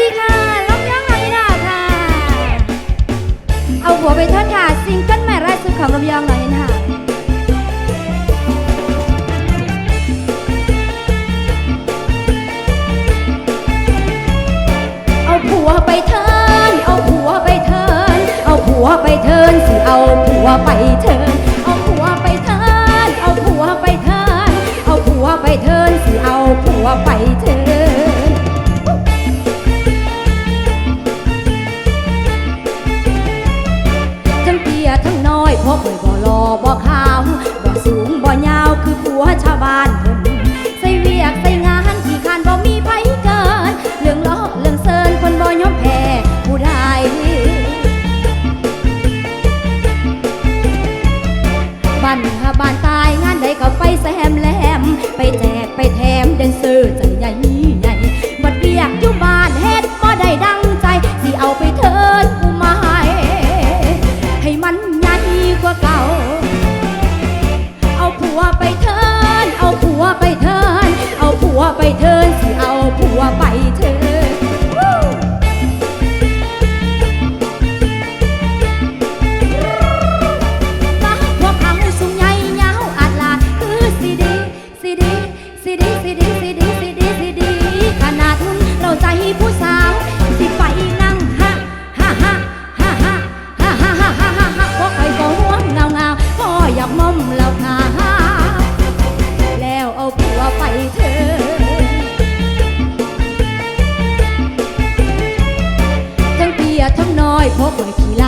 ดีค่ะลำย่องลำยดาค่ะ เอาหัวไปทอดค่ะซิงเกิลใหม่ล่าสุดของลำยองหน่อยเห็นค่ะ บ่ป่วยบ่รอบ่ขาวบ่สูงบ่ยาวคือผัวชาวบ้าน พบไว้ขี้ลา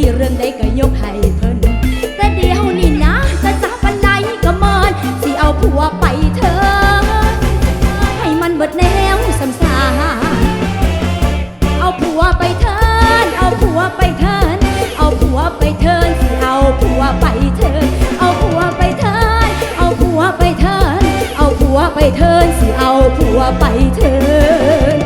ีเรื่องใดก็ยกให้เพิ่นแต่เดี๋ยวนี้นะจะจับปันใดก็มอนสิเอาผัวไปเธอ ให้มันเบิดแนวสำสาเอาผัวไปเถินเอาผัวไปเถินเอาผัวไปเถินสิเอาผัวไปเถินเอาผัวไปเถินเอาผัวไปเถินเอาผัวไปเถินสิเอาผัวไปเถิน